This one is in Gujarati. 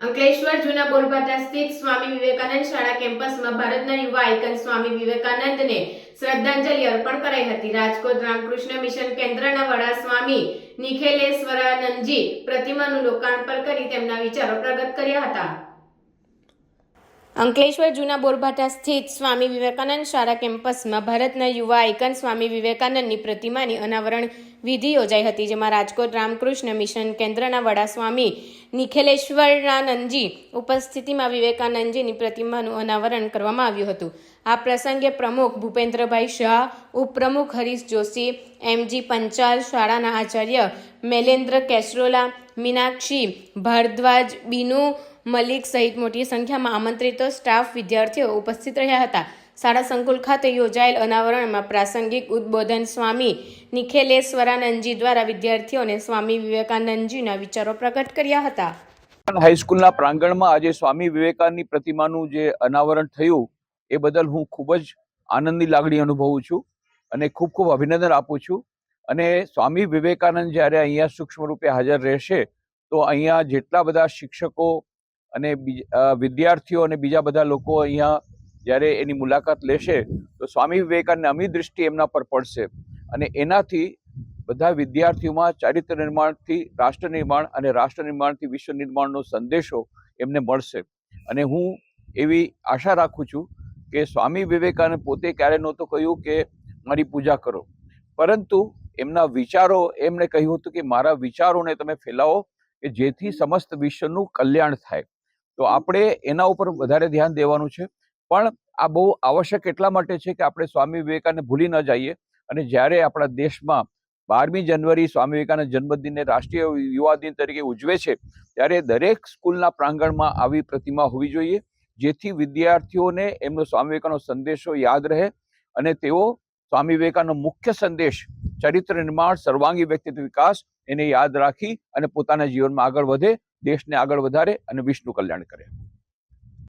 અંકલેશ્વર, જૂના બોરભાટા સ્થિત સ્વામી વિવેકાનંદ શાળા કેમ્પસમાં ભારતના યુવા આઇકન સ્વામી વિવેકાનંદને શ્રદ્ધાંજલિ અર્પણ કરાઈ હતી. રાજકોટ રામકૃષ્ણ મિશન કેન્દ્રના વડા સ્વામી નિખિલેશ્વરાનંદજી પ્રતિમાનું લોકાર્પણ કરી તેમના વિચારો પ્રગટ કર્યા હતા. અંકલેશ્વર જૂના બોરભાટા સ્થિત સ્વામી વિવેકાનંદ શાળા કેમ્પસમાં ભારતના યુવા આઇકન સ્વામી વિવેકાનંદની પ્રતિમાની અનાવરણ વિધિ યોજાઈ હતી, જેમાં રાજકોટ રામકૃષ્ણ મિશન કેન્દ્રના વડા સ્વામી નિખિલેશ્વરાનંદજી ઉપસ્થિતિમાં વિવેકાનંદજીની પ્રતિમાનું અનાવરણ કરવામાં આવ્યું હતું. આ પ્રસંગે પ્રમુખ ભૂપેન્દ્રભાઈ શાહ, ઉપપ્રમુખ હરીશ જોશી એમજી પંચાલ શાળાના આચાર્ય મેલેન્દ્ર કેસરોલા, મીનાક્ષી ભારદ્વાજ, બીનુ મલિક સહિત મોટી સંખ્યામાં આમંત્રિત સ્ટાફ વિદ્યાર્થીઓ ઉપસ્થિત રહ્યા હતા. શાળા સંકુલ ખાતે યોજાયેલ અનાવરણમાં પ્રાસંગિક ઉદ્બોધન સ્વામી નિખિલેશ્વરાનંદજી દ્વારા વિદ્યાર્થીઓને સ્વામી વિવેકાનંદજીના વિચારો પ્રગટ કર્યા હતા. હાઈસ્કૂલના પ્રાંગણમાં આજે સ્વામી વિવેકાનંદની પ્રતિમાનું જે અનાવરણ થયું, એ બદલ હું ખૂબ જ આનંદની લાગણી અનુભવું છું અને ખૂબ ખૂબ અભિનંદન આપું છું. અને સ્વામી વિવેકાનંદ જ્યારે અહીંયા સૂક્ષ્મ રૂપે હાજર રહેશે, તો અહીંયા જેટલા બધા શિક્ષકો અને વિદ્યાર્થીઓ અને બીજા બધા લોકો અહીંયા જ્યારે એની મુલાકાત લેશે, તો સ્વામી વિવેકાનંદ અમી દૃષ્ટિ એમના પર પડશે. અને એનાથી બધા વિદ્યાર્થીઓમાં ચારિત્ર નિર્માણથી રાષ્ટ્ર નિર્માણ અને રાષ્ટ્ર નિર્માણથી વિશ્વ નિર્માણનો સંદેશો એમને મળશે. અને હું એવી આશા રાખું છું કે સ્વામી વિવેકાનંદ પોતે ક્યારે નહોતું કહ્યું કે મારી પૂજા કરો. પરંતુ એમના વિચારો, એમણે કહ્યું હતું કે મારા વિચારોને તમે ફેલાવો કે જેથી સમસ્ત વિશ્વનું કલ્યાણ થાય. તો આપણે એના ઉપર વધારે ધ્યાન દેવાનું છે. પણ આ બહુ આવશ્યક એટલા માટે છે કે આપણે સ્વામી વિવેકાનંદ ભૂલી ન જઈએ અને જ્યારે આપણા દેશમાં બારમી જાન્યુઆરી સ્વામી વિવેકાનંદ જન્મદિનને રાષ્ટ્રીય યુવા દિન તરીકે ઉજવે છે, ત્યારે દરેક સ્કૂલના પ્રાંગણમાં આવી પ્રતિમા હોવી જોઈએ, જેથી વિદ્યાર્થીઓને એમનો સ્વામી વિવેકાનો સંદેશો યાદ રહે અને તેઓ સ્વામી વિવેકાનંદનો મુખ્ય સંદેશ, ચરિત્ર નિર્માણ, સર્વાંગી વ્યક્તિત્વ વિકાસ એને યાદ રાખી અને પોતાના જીવનમાં આગળ વધે દેશને આગળ વધારે અને વિશ્વનું કલ્યાણ કરે.